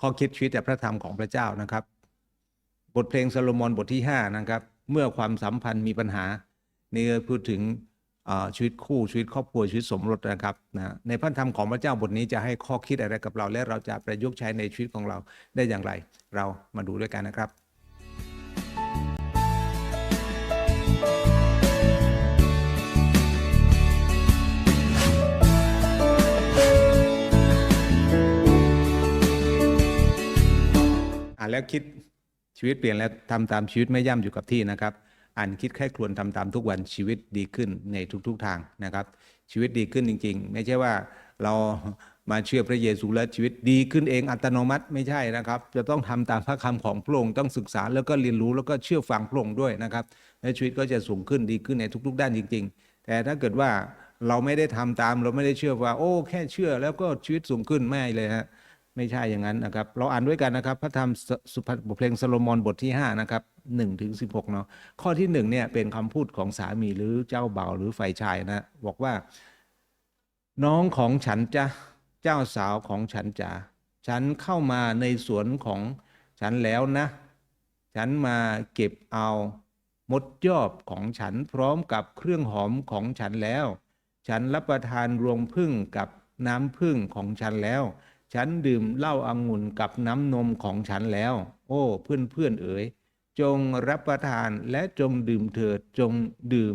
ข้อคิดชีวิตจากพระธรรมของพระเจ้านะครับ บทเพลงซาโลมอนบทที่ 5 นะครับ เมื่อความสัมพันธ์มีปัญหานี่พูดถึงชีวิตคู่ชีวิตครอบครัวชีวิตสมรสนะครับนะในพระธรรมของพระเจ้าบทนี้จะให้ข้อคิดอะไรกับเรา และเราจะประยุกต์ใช้ในชีวิตของเราได้อย่างไร เรามาดูด้วยกันนะครับ อ่านแล้วคิดชีวิตเปลี่ยนแล้วทำตามชีวิตไม่ย่ำอยู่กับที่นะครับ อ่านคิดแค่ครวญทำตามทุกวันชีวิตดีขึ้นในทุกๆทางนะครับ ชีวิตดีขึ้นจริง ๆ ไม่ใช่ว่าเรามาเชื่อพระเยซูแล้วชีวิตดีขึ้นเองอัตโนมัติไม่ใช่นะครับ จะต้องทำตามพระคำของพระองค์ต้องศึกษาแล้วก็เรียนรู้แล้วก็เชื่อฟังพระองค์ด้วยนะครับและชีวิตก็จะสูงขึ้นดีขึ้นในทุก ๆ ด้านจริง ๆ แต่ถ้าเกิดว่าเราไม่ได้ทำตามเราไม่ได้เชื่อว่า โอ้ แค่เชื่อแล้วก็ชีวิตสูงขึ้นไม่เลยฮะ ไม่ใช่อย่างนั้นนะครับ เราอ่านด้วยกันนะครับ พระธรรมสุภาบทเพลงโซโลมอนบทที่5นะครับ1ถึง16เนาะข้อที่1เนี่ยเป็นคำพูดของสามีหรือเจ้าบ่าวหรือฝ่ายชายนะบอกว่า น้องของฉันจ้ะเจ้าสาวของฉันจ๋าฉันเข้ามาในสวนของฉันแล้วนะ ฉันมาเก็บเอามดยอบของฉันพร้อมกับเครื่องหอมของฉันแล้ว ฉันรับประทานรวงพึ่งกับน้ำพึ่งของฉันแล้ว ฉันดื่มเหล้าอางุ่นกับน้ำนมของฉันแล้ว โอ้เพื่อนเพื่อนๆเอ๋ยจงรับประทานและจงดื่มเถิดจงดื่ม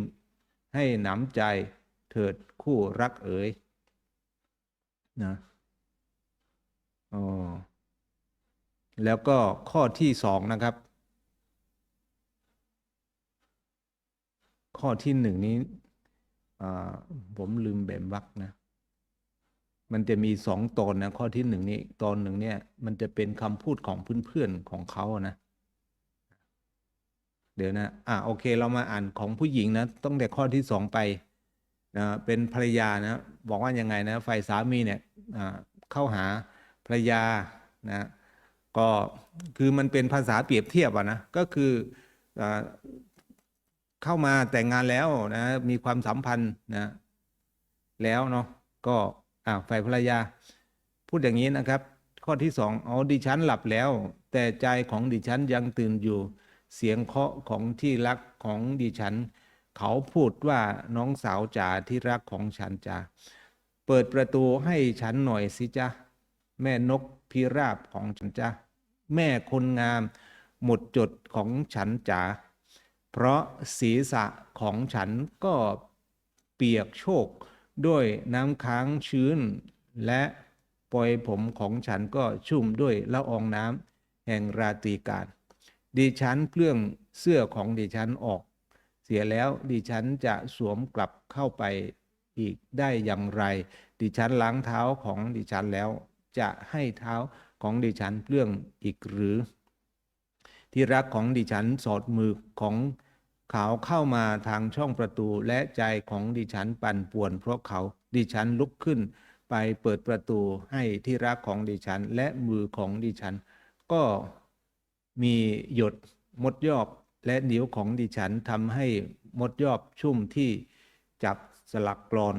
ให้หนำใจเถิดคู่รักเอ๋ยนะอ๋อแล้วก็ข้อที่สองนะครับ ข้อที่หนึ่งนี้อ่าผมลืมแบ่มวักนะ มันจะมีสองตอนนะข้อที่หนึ่งนี้ตอนหนึ่งเนี่ย มันจะเป็นคำพูดของเพื่อนๆของเขาอะนะ เดี๋ยวนะ อ่าโอเค เรามาอ่านของผู้หญิงนะต้องแต่ข้อที่สองไปนะเป็นภรรยานะ บอกว่ายังไงนะฝ่ายสามีเนี่ยอ่าเข้าหาภรรยานะก็คือมันเป็นภาษาเปรียบเทียบอะนะก็คืออ่าเข้ามาแต่งงานแล้วนะมีความสัมพันธ์นะแล้วเนาะก็ อ่าฝ่ายภรรยา พูดอย่างนี้นะครับ ข้อที่สองเอดิฉันหลับแล้ว แต่ใจของดิฉันยังตื่นอยู่ เสียงเคาะของที่รักของดิฉัน เขาพูดว่าน้องสาวจ๋าที่รักของฉันจ๋าเปิดประตูให้ฉันหน่อยสิจ๊ะแม่นกพิราบของฉันจ้ะแม่คนงาม หมดจดของฉันจ๋าเพราะศีรษะของฉันก็เปียกโชก ด้วยน้ำค้างชื้น และปล่อยผมของฉันก็ชุ่มด้วยละอองน้ำแห่งราตรีการดิฉันเปลื้องเสื้อของดิฉันออก เสียแล้วดิฉันจะสวมกลับเข้าไปอีกได้อย่างไร ดิฉันล้างเท้าของดิฉันแล้วจะให้เท้าของดิฉันเปลื้องอีกหรือ ที่รักของดิฉันสอดมือของ เขาเข้ามาทางช่องประตูและใจของดิฉันปั่นป่วน เพราะเขาดิฉันลุกขึ้น ไปเปิดประตูให้ที่รักของดิฉัน และมือของดิฉัน ก็มีหยดมดยอบและนิ้วของดิฉันทำให้มดยอบชุ่มที่จับสลักกรอน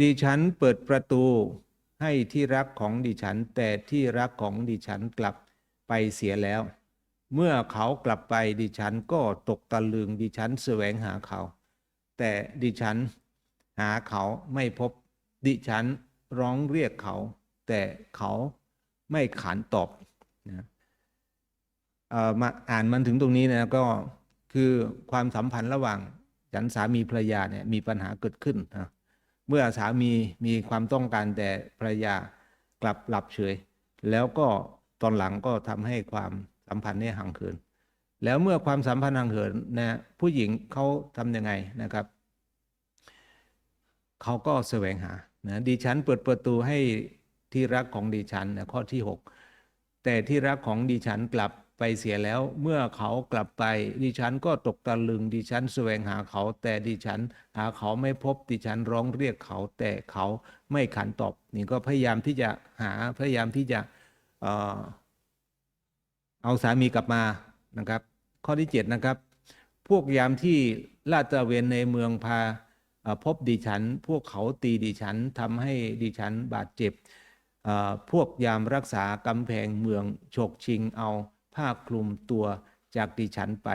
ดิฉันเปิดประตูให้ที่รักของดิฉัน แต่ที่รักของดิฉันกลับไปเสียแล้ว เมื่อเขากลับไปดิฉันก็ตกตะลึงดิฉันแสวงหาเขา แต่ดิฉันหาเขาไม่พบ ดิฉันร้องเรียกเขา แต่เขาไม่ขานตอบนะเอ่อมาอ่านมันถึงตรงนี้นะก็คือความสัมพันธ์ระหว่างฉันสามีภรรยาเนี่ยมีปัญหาเกิดขึ้นนะเมื่อสามีมีความต้องการแต่ภรรยากลับหลับเฉย แล้วก็ตอนหลังก็ทำให้ความ สัมพันธ์เนี่ยห่างเหินแล้วเมื่อความสัมพันธ์ห่างเหินนะผู้หญิงเขาทำยังไงนะครับเขาก็แสวงหานะดิฉันเปิดประตูให้ที่รักของดิฉันนะข้อที่ 6 แต่ที่รักของดิฉันกลับไปเสียแล้ว เมื่อเขากลับไปดิฉันก็ตกตะลึงดิฉันแสวงหาเขา แต่ดิฉันหาเขาไม่พบดิฉันร้องเรียกเขา แต่เขาไม่ขันตอบนี่ก็พยายามที่จะหาพยายามที่จะ เอาสามีกลับมานะครับ ข้อที่7นะครับ พวกยามที่ลาดตระเวนในเมืองพาพบดิฉัน พวกเขาตีดิฉันทำให้ดิฉันบาดเจ็บพวกยามรักษากำแพงเมืองฉกชิงเอาผ้าคลุมตัวจากดิฉันไป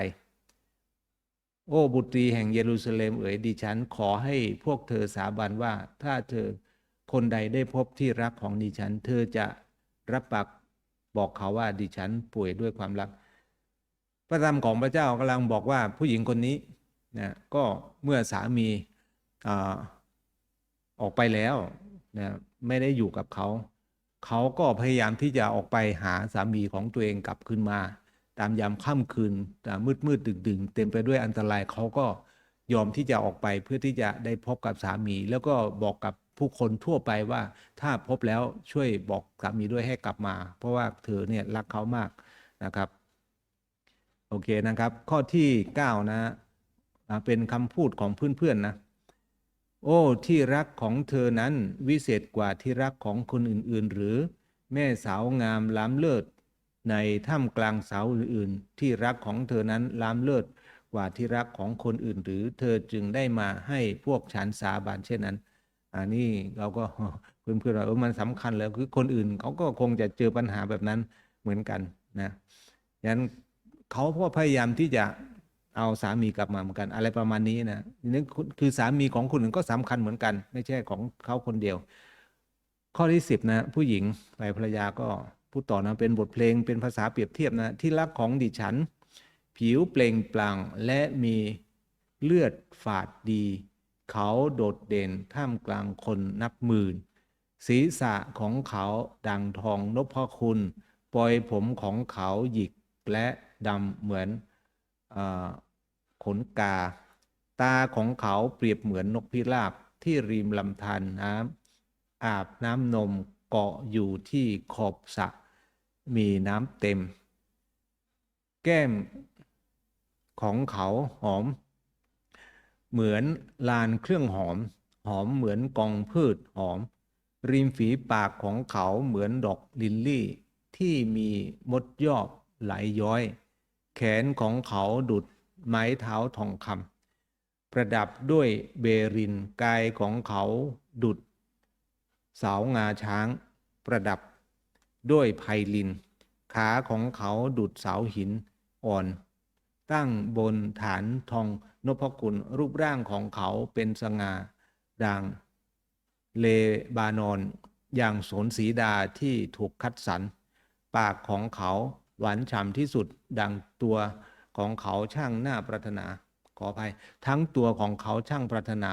โอ้บุตรีแห่งเยรูซาเล็มเอ๋ยดิฉันขอให้พวกเธอสาบานว่าถ้าเธอคนใดได้พบที่รักของดิฉัน เธอจะรับปาก บอกเขาว่าดิฉันป่วยด้วยความรัก พระธรรมของพระเจ้ากำลังบอกว่าผู้หญิงคนนี้นะก็เมื่อสามีอออกไปแล้วนะไม่ได้อยู่กับเขา เขาก็พยายามที่จะออกไปหาสามีของตัวเองกลับคืนมา ตามยามค่ำคืนมืดมืดดึกดึงเต็มไปด้วยอันตรายเขาก็ยอมที่จะออกไปเพื่อที่จะได้พบกับสามี แล้วก็บอกกับ ผู้คนทั่วไปว่าถ้าพบแล้วช่วยบอกสามีด้วยให้กลับมา เพราะว่าเธอเนี่ยรักเขามากนะครับ โอเคนะครับ ข้อที่ 9 นะเป็นคำพูดของเพื่อนๆนะ โอ้ ที่รักของเธอนั้นวิเศษกว่าที่รักของคนอื่นๆ หรือแม่สาวงามล้ำเลิศ ในถ้ำกลางสาวอื่นๆ ที่รักของเธอนั้นล้ำเลิศกว่าที่รักของคนอื่น หรือเธอจึงได้มาให้พวกฉันสาบานเช่นนั้น อันนี้เราก็เพื่อนๆเรามันสำคัญแล้วคือคนอื่นเขาก็คงจะเจอปัญหาแบบนั้นเหมือนกันนะฉะนั้นเขาก็พยายามที่จะเอาสามีกลับมาเหมือนกัน อะไรประมาณนี้นะนี่คือสามีของคนอื่นก็สำคัญเหมือนกัน ไม่ใช่ของเขาคนเดียว ข้อที่สิบนะผู้หญิงฝ่ายภรรยาก็พูดต่อนะเป็นบทเพลงเป็นภาษาเปรียบเทียบนะที่รักของดิฉัน ผิวเปล่งปลั่งและมีเลือดฝาดดี เขาโดดเด่นท่ามกลางคนนับหมื่น ศีรษะของเขาดังทองนพคุณ ปล่อยผมของเขาหยิกและดำเหมือนออขนกา ตาของเขาเปรียบเหมือนนกพิราบที่ริมลำธารน้ำอาบน้ำนมเกาะอยู่ที่ขอบสระมีน้ำเต็ม แก้มของเขาหอม เหมือนลานเครื่องหอม หอมเหมือนกองพืชหอม ริมฝีปากของเขาเหมือนดอกลิลลี่ ที่มีมดยอบไหลย้อย แขนของเขาดุดไม้เท้าทองคำประดับด้วยเบรินกายของเขาดุดเสางาช้าง ประดับด้วยไพลิน ขาของเขาดุดเสาหินอ่อน ตั้งบนฐานทองนพกุลรูปร่างของเขาเป็นสง่าดังเลบานอน อย่างสนสีดาที่ถูกคัดสรร ปากของเขาหวานฉ่ำที่สุดดังตัวของเขาช่างหน้าปรารถนา ขออภัย ทั้งตัวของเขาช่างปรารถนา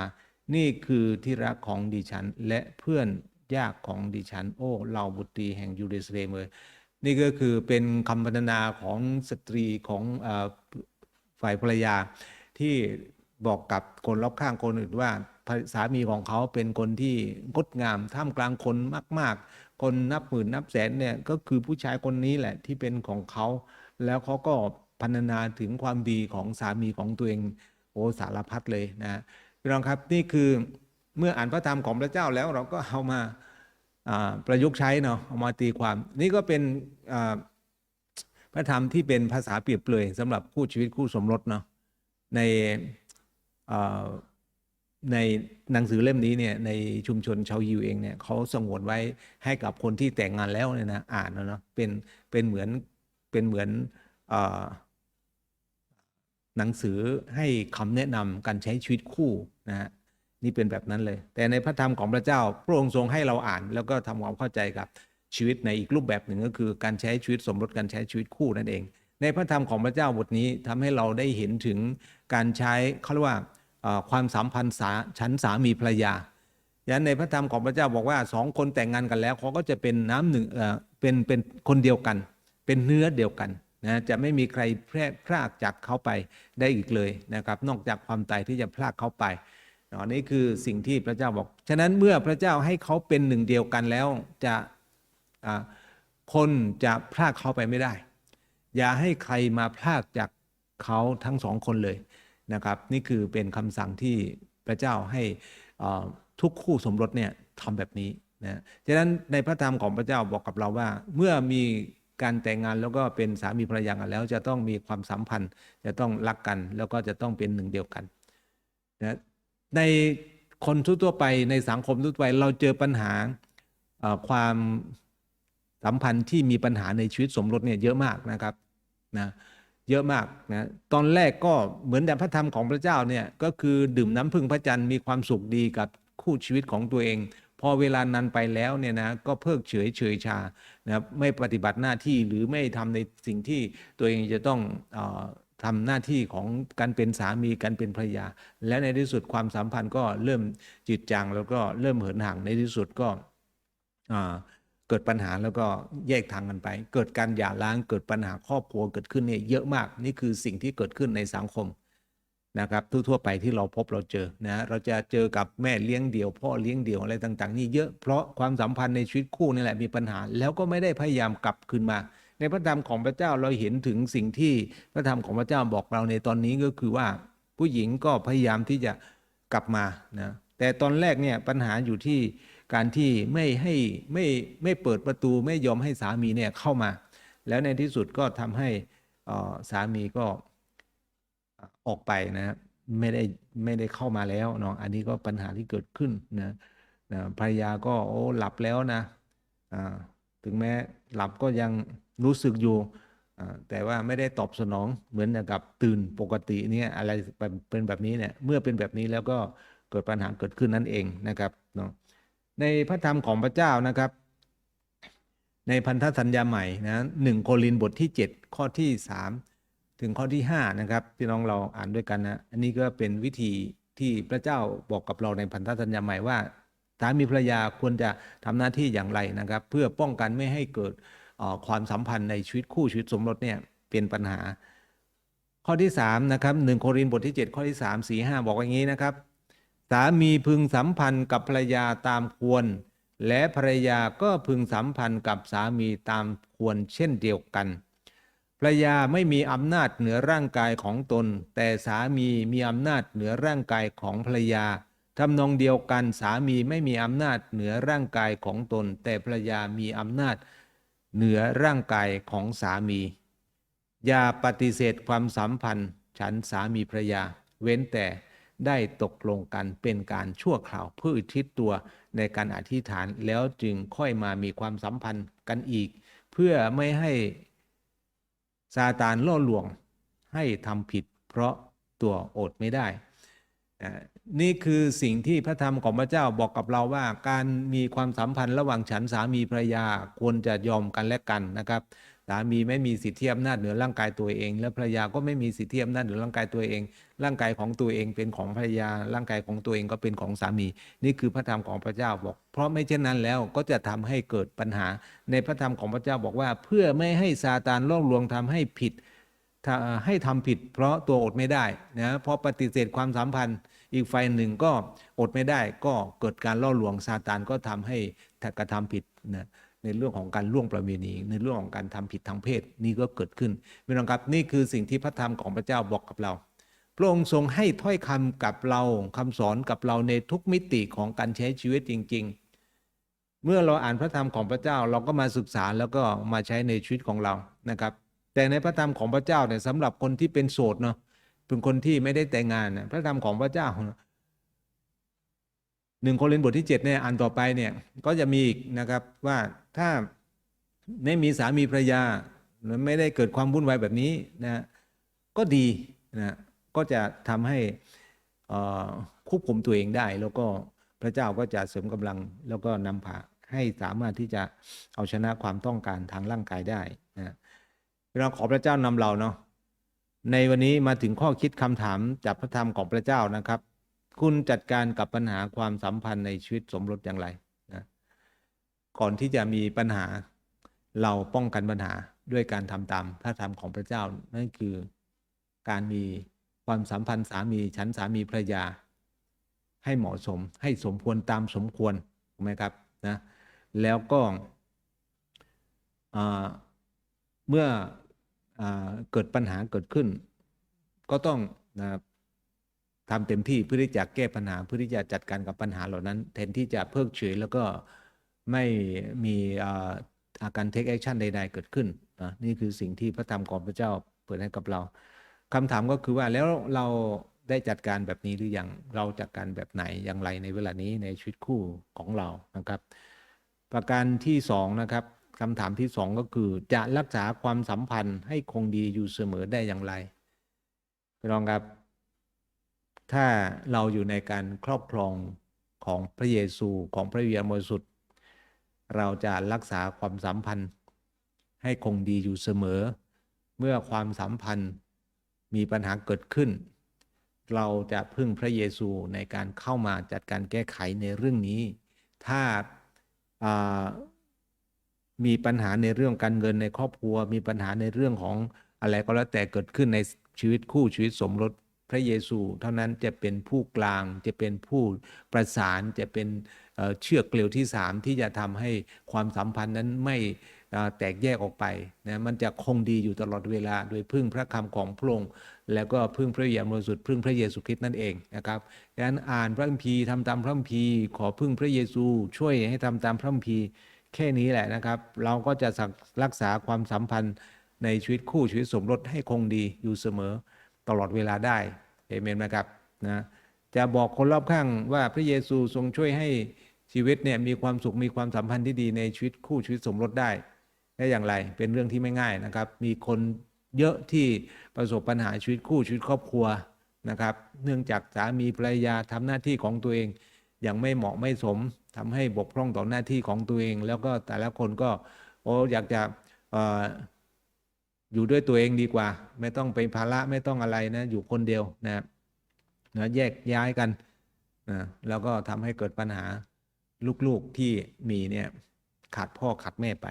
นี่คือที่รักของดิฉัน และเพื่อนยากของดิฉัน โอ้เหล่าบุตรีแห่งยูเดสเลมเลยนี่ก็คือเป็นคำพรรณนาของสตรีของ ฝ่ายภรรยาที่บอกกับคนรอบข้างคนอื่นว่าสามีของเขาเป็นคนที่งดงามท่ามกลางคนมาก ๆ คนนับหมื่นนับแสนเนี่ยก็คือผู้ชายคนนี้แหละที่เป็นของเขา แล้วเขาก็พรรณนาถึงความดีของสามีของตัวเองโอ้สารพัดเลยนะพี่น้องครับนี่คือเมื่ออ่านพระธรรมของพระเจ้าแล้วเราก็เอามาประยุกต์ใช้เนาะเอามาตีความ นี่ก็เป็น ระธรรมที่เป็นภาษาเปรียบเปรยสำหรับคู่ชีวิตคู่สมรสเนาะในในหนังสือเล่มนี้เนี่ยในชุมชนชาวยิวเองเนี่ยเขาสงวนไว้ให้กับคนที่แต่งงานแล้วเนี่ยนะอ่านแล้วเนาะเป็นเป็นเหมือนเป็นเหมือนอหนังสือให้คำแนะนำการใช้ชีวิตคู่นะฮะนี่เป็นแบบนั้นเลย แต่ในพระธรรมของพระเจ้าพระองค์ทรงให้เราอ่านแล้วก็ทำความเข้าใจกับ ชีวิตในอีกรูปแบบหนึ่งก็คือการใช้ชีวิตสมรสการใช้ชีวิตคู่นั่นเอง ในพระธรรมของพระเจ้าบทนี้ทำให้เราได้เห็นถึงการใช้เขาเรียกว่าความสัมพันธ์สาชั้นสามีภรรยาอย่างนั้นในพระธรรมของพระเจ้าบอกว่าสองคนแต่งงานกันแล้วเขาก็จะเป็นน้ำหนึ่งเป็นเป็นคนเดียวกัน เป็นเนื้อเดียวกันนะจะไม่มีใครแพร่พรากจากเขาไปได้อีกเลยนะครับ นอกจากความตายที่จะพรากเขาไปเนนี่คือสิ่งที่พระเจ้าบอก ฉะนั้นเมื่อพระเจ้าให้เขาเป็นหนึ่งเดียวกันแล้วจะ คนจะพรากเขาไปไม่ได้ อย่าให้ใครมาพรากจากเขาทั้งสองคนเลยนะครับ นี่คือเป็นคำสั่งที่พระเจ้าให้ทุกคู่สมรสเนี่ยทำแบบนี้นะฉะนั้นในพระธรรมของพระเจ้าบอกกับเราว่า เมื่อมีการแต่งงานแล้วก็เป็นสามีภรรยากันแล้วจะต้องมีความสัมพันธ์ จะต้องรักกันแล้วก็จะต้องเป็นหนึ่งเดียวกันนะในคนทั่วไปในสังคมทั่วไปเราเจอปัญหาความ สัมพันธ์ที่มีปัญหาในชีวิตสมรสเนี่ยเยอะมากนะครับนะเยอะมากนะตอนแรกก็เหมือนแต่พระธรรมของพระเจ้าเนี่ยก็คือดื่มน้ำพึ่งพระจันทร์มีความสุขดีกับคู่ชีวิตของตัวเอง พอเวลานั้นไปแล้วเนี่ยนะก็เพิกเฉยเฉยชานะครับไม่ปฏิบัติหน้าที่หรือไม่ทำในสิ่งที่ตัวเองจะต้องออทำหน้าที่ของการเป็นสามีการเป็นภรรยา และในที่สุดความสัมพันธ์ก็เริ่มจืดจางแล้วก็เริ่มเหินห่างในที่สุดก็อ่า เกิดปัญหาแล้วก็แยกทางกันไป เกิดการหย่าร้างเกิดปัญหาครอบครัวเกิดขึ้นเนี่ยเยอะมาก นี่คือสิ่งที่เกิดขึ้นในสังคมนะครับทั่วๆไปที่เราพบเราเจอนะเราจะเจอกับแม่เลี้ยงเดี่ยว พ่อเลี้ยงเดี่ยวอะไรต่าง ๆ นี่เยอะเพราะความสัมพันธ์ในชีวิตคู่นี่แหละมีปัญหา แล้วก็ไม่ได้พยายามกลับคืนมา ในพระธรรมของพระเจ้าเราเห็นถึงสิ่งที่พระธรรมของพระเจ้าบอกเราในตอนนี้ก็คือว่า ผู้หญิงก็พยายามที่จะกลับมานะแต่ตอนแรกเนี่ยปัญหาอยู่ที่ การที่ไม่ให้ไม่ไม่เปิดประตูไม่ยอมให้สามีเนี่ยเข้ามา แล้วในที่สุดก็ทำให้สามีก็ออกไปนะไม่ได้ไม่ได้เข้ามาแล้วเนาะอันนี้ก็ปัญหาที่เกิดขึ้นนะนะภรรยาก็โอ้หลับแล้วนะถึงแม้หลับก็ยังรู้สึกอยู่แต่ว่าไม่ได้ตอบสนองเหมือนกับตื่นปกติเนี่ยอะไรเป็นแบบนี้เนี่ยเมื่อเป็นแบบนี้แล้วก็เกิดปัญหาเกิดขึ้นนั่นเองนะครับเนาะ ในพระธรรมของพระเจ้านะครับ ในพันธสัญญาใหม่นะหนึ่งโครินบทที่ 7 ข้อที่ 3 ถึงข้อที่ 5 นะครับพี่น้องเราอ่านด้วยกันนะ อันนี้ก็เป็นวิธีที่พระเจ้าบอกกับเราในพันธสัญญาใหม่ว่าสามีภรรยาควรจะทำหน้าที่อย่างไรนะครับ เพื่อป้องกันไม่ให้เกิดความสัมพันธ์ในชีวิตคู่ชีวิตสมรสเนี่ยเป็นปัญหา ข้อที่3นะครับหนึ่งโครินบทที่ 7 ข้อที่ 3 4 5 บอกว่าอย่างนี้นะครับ สามีพึงสัมพันธ์กับภรรยาตามควร และภรรยาก็พึงสัมพันธ์กับสามีตามควรเช่นเดียวกัน ภรรยาไม่มีอำนาจเหนือร่างกายของตน แต่สามีมีอำนาจเหนือร่างกายของภรรยาทำนองเดียวกันสามีไม่มีอำนาจเหนือร่างกายของตน แต่ภรรยามีอำนาจเหนือร่างกายของสามี อย่าปฏิเสธความสัมพันธ์ ฉันสามีภรรยา เว้นแต่ ได้ตกลงกันเป็นการชั่วคราวเพื่ออุทิศตัวในการอธิษฐานแล้วจึงค่อยมามีความสัมพันธ์กันอีก เพื่อไม่ให้ซาตานล่อลวงให้ทำผิด เพราะตัวอดไม่ได้ นี่คือสิ่งที่พระธรรมของพระเจ้าบอกกับเราว่า การมีความสัมพันธ์ระหว่างฉันสามีภรรยาควรจะยอมกันและกันนะครับ สามีไม่มีสิทธิอำนาจเหนือร่างกายตัวเอง และภรรยาก็ไม่มีสิทธิอำนาจเหนือร่างกายตัวเอง ร่างกายของตัวเองเป็นของภรรยา ร่างกายของตัวเองก็เป็นของสามี นี่คือพระธรรมของพระเจ้าบอก เพราะไม่เช่นนั้นแล้วก็จะทำให้เกิดปัญหา ในพระธรรมของพระเจ้าบอกว่า เพื่อไม่ให้ซาตานล่อลวงทำให้ผิดให้ทำผิด เพราะตัวอดไม่ได้นะเพราะปฏิเสธความสัมพันธ์ อีกฝ่ายหนึ่งก็อดไม่ได้ ก็เกิดการล่อลวงซาตานก็ทำให้กระทำผิดนะ ในเรื่องของการล่วงประเวณี ในเรื่องของการทำผิดทางเพศนี่ก็เกิดขึ้นพี่น้องครับนี่คือสิ่งที่พระธรรมของพระเจ้าบอกกับเรา พระองค์ทรงให้ถ้อยคำกับเราคำสอนกับเราในทุกมิติของการใช้ชีวิตจริง ๆ เมื่อเราอ่านพระธรรมของพระเจ้าเราก็มาศึกษาแล้วก็มาใช้ในชีวิตของเรานะครับ แต่ในพระธรรมของพระเจ้าเนี่ยสำหรับคนที่เป็นโสดเนาะเป็นคนที่ไม่ได้แต่งงานเนี่ยพระธรรมของพระเจ้าหนึ่งโครินธ์บทที่เจ็ดเนี่ยอ่านต่อไปเนี่ยก็จะมีอีกนะครับว่า ถ้าไม่มีสามีภรรยาไม่ได้เกิดความวุ่นวายแบบนี้นะก็ดีนะก็จะทำให้ควบคุมตัวเองได้ แล้วก็พระเจ้าก็จะเสริมกำลัง แล้วก็นำพาให้สามารถที่จะเอาชนะความต้องการทางร่างกายได้นะเราขอพระเจ้านำเราเนาะในวันนี้มาถึงข้อคิดคำถามจากพระธรรมของพระเจ้านะครับ คุณจัดการกับปัญหาความสัมพันธ์ในชีวิตสมรสอย่างไร ก่อนที่จะมีปัญหาเราป้องกันปัญหาด้วยการทำตามพระธรรมของพระเจ้า นั่นคือการมีความสัมพันธ์สามีฉันสามีภรรยา ให้เหมาะสมให้สมควรตามสมควรถูกไหมครับนะแล้วก็เมื่ออเกิดปัญหาเกิดขึ้น ก็ต้องนะทำเต็มที่เพื่อที่จะแก้ปัญหาเพื่อที่จะจัดการกับปัญหาเหล่านั้น แทนที่จะเพิกเฉยแล้วก็ ไม่มีอาการ take action ใด ๆ เกิดขึ้นนะนี่คือสิ่งที่พระธรรมของพระเจ้าเปิดให้กับเราคำถามก็คือว่าแล้วเราได้จัดการแบบนี้หรือยังเราจัดการแบบไหนอย่างไรในเวลานี้ในชีวิตคู่ของเรานะครับ ประการที่สองนะครับคำถามที่สองก็คือจะรักษาความสัมพันธ์ให้คงดีอยู่เสมอได้อย่างไรพี่น้องครับ ถ้าเราอยู่ในการครอบครองของพระเยซูของพระวิญญาณบริสุทธิ์ เราจะรักษาความสัมพันธ์ ให้คงดีอยู่เสมอ เมื่อความสัมพันธ์มีปัญหาเกิดขึ้น เราจะพึ่งพระเยซูในการเข้ามาจัดการแก้ไขในเรื่องนี้ ถ้าามีปัญหาในเรื่องการเงินในครอบครัว มีปัญหาในเรื่องของอะไรก็แล้วแต่เกิดขึ้นในชีวิตคู่ชีวิตสมรสพระเยซู เท่านั้นจะเป็นผู้กลางจะเป็นผู้ประสานจะเป็น เชือกเกลียวที่สามที่จะทำให้ความสัมพันธ์นั้นไม่แตกแยกออกไปนะมันจะคงดีอยู่ตลอดเวลา โดยพึ่งพระคำของพระองค์แล้วก็พึ่งพระวิญญาณบริสุทธิ์พึ่งพระเยซูคริสต์นั่นเองนะครับดังนั้นอ่านพระคัมภีร์ทำตามพระคัมภีร์ขอพึ่งพระเยซู ช่วยให้ทำตามพระคัมภีร์แค่นี้แหละนะครับ เราก็จะรักษาความสัมพันธ์ในชีวิตคู่ชีวิตสมรสให้คงดีอยู่เสมอตลอดเวลาได้เอเมนไหมครับนะจะบอกคนรอบข้างว่าพระเยซูทรงช่วยให้ ชีวิตเนี่ยมีความสุขมีความสัมพันธ์ที่ดีในชีวิตคู่ชีวิตสมรสได้ได้อย่างไรเป็นเรื่องที่ไม่ง่ายนะครับ มีคนเยอะที่ประสบปัญหาชีวิตคู่ชีวิตครอบครัวนะครับ เนื่องจากสามีภรรยาทำหน้าที่ของตัวเองอย่างไม่เหมาะไม่สมทำให้บกพร่องต่อหน้าที่ของตัวเอง แล้วก็แต่ละคนก็โอ้อยากจะอยู่ด้วยตัวเองดีกว่า ไม่ต้องเป็นภาระไม่ต้องอะไรนะอยู่คนเดียวนะนะแยกย้ายกันนะแล้วก็ทำให้เกิดปัญหา ลูกๆที่มีเนี่ยขาดพ่อขาดแม่ไป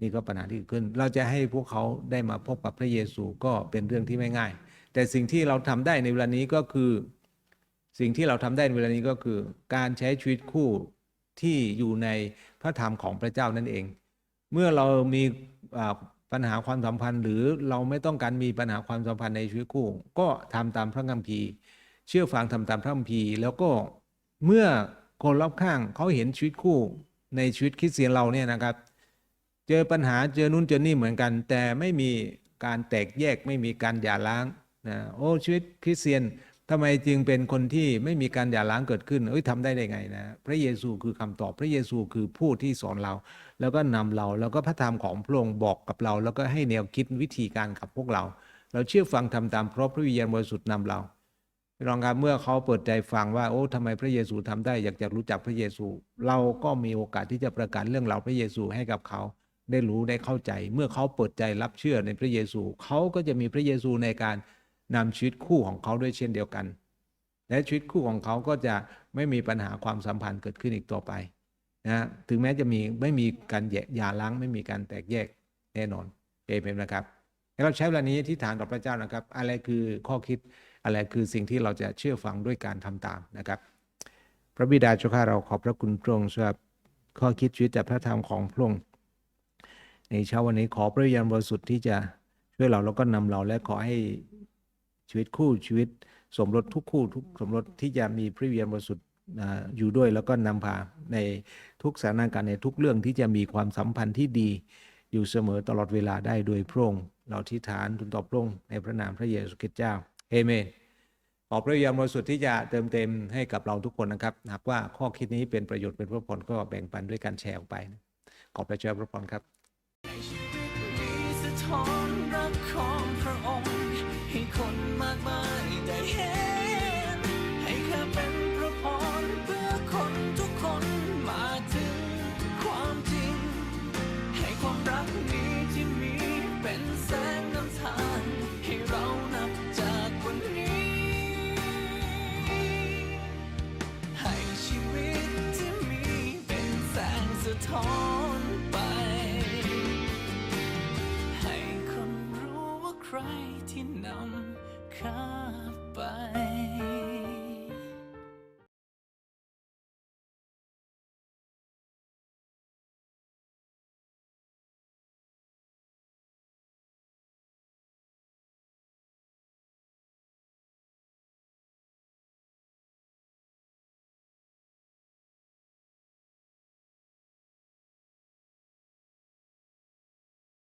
นี่ก็ปัญหาที่เกิดขึ้น เราจะให้พวกเขาได้มาพบกับพระเยซูก็เป็นเรื่องที่ไม่ง่าย แต่สิ่งที่เราทำได้ในเวลานี้ก็คือ สิ่งที่เราทำได้ในเวลานี้ก็คือ การใช้ชีวิตคู่ที่อยู่ในพระธรรมของพระเจ้านั่นเอง เมื่อเรามีปัญหาความสัมพันธ์ หรือเราไม่ต้องการมีปัญหาความสัมพันธ์ในชีวิตคู่ ก็ทำตามพระคัมภีร์ เชื่อฟังทำตามพระคัมภีร์ แล้วก็เมื่อ คนรอบข้างเขาเห็นชีวิตคู่ในชีวิตคริสเตียนเราเนี่ยนะครับ เจอปัญหาเจอนู่นเจอนี่เหมือนกัน แต่ไม่มีการแตกแยกไม่มีการหย่าร้างนะโอ้ชีวิตคริสเตียนทำไมจึงเป็นคนที่ไม่มีการหย่าร้างเกิดขึ้นเอ้ยทำได้ได้ไงนะพระเยซูคือคำตอบพระเยซูคือผู้ที่สอนเรา แล้วก็นำเราแล้วก็พระธรรมของพระองค์บอกกับเรา แล้วก็ให้แนวคิดวิธีการกับพวกเรา เราเชื่อฟังทำตามเพราะพระวิญญาณบริสุทธิ์นำเรา พี่น้องครับเมื่อเขาเปิดใจฟังว่าโอ้ทำไมพระเยซูทำได้อยากจะรู้จักพระเยซู เราก็มีโอกาสที่จะประกาศเรื่องราวพระเยซูให้กับเขาได้รู้ได้เข้าใจ เมื่อเขาเปิดใจรับเชื่อในพระเยซู เขาก็จะมีพระเยซูในการนำชีวิตคู่ของเขาด้วยเช่นเดียวกัน และชีวิตคู่ของเขาก็จะไม่มีปัญหาความสัมพันธ์เกิดขึ้นอีกต่อไปนะถึงแม้จะมีไม่มีการแยกยาร้างไม่มีการแตกแยกแน่นอนเอเมนนะครับให้เราใช้เวลานี้ที่ฐานต่อพระเจ้านะครับ อะไรคือข้อคิด อะไรคือสิ่งที่เราจะเชื่อฟังด้วยการทำตามนะครับ พระบิดาเจ้าข้าเราขอบพระคุณพระองค์สำหรับข้อคิดชีวิตจากพระธรรมของพระองค์ในเช้าวันนี้ขอพระวิญญาณบริสุทธิ์ที่จะช่วยเราแล้วก็นำเราและขอให้ชีวิตคู่ชีวิตสมรสทุกคู่ทุกสมรสที่จะมีพระวิญญาณบริสุทธิ์อยู่ด้วยแล้วก็นำพาในทุกสถานการณ์ในทุกเรื่องที่จะมีความสัมพันธ์ที่ดี อยู่เสมอตลอดเวลาได้โดยพระองค์เราที่ฐานทูลตอพระองค์ในพระนามพระเยซูคริสต์เจ้า เอเมนขอพระยามบริสุทธิ์ที่จะเติมเต็มให้กับเราทุกคนนะครับ หากว่าข้อคิดนี้เป็นประโยชน์เป็นพระพรก็แบ่งปันด้วยการแชร์ออกไปนะขอบพระเจ้าพระพรครับมีสะท้อนรักของพระองค์ torn.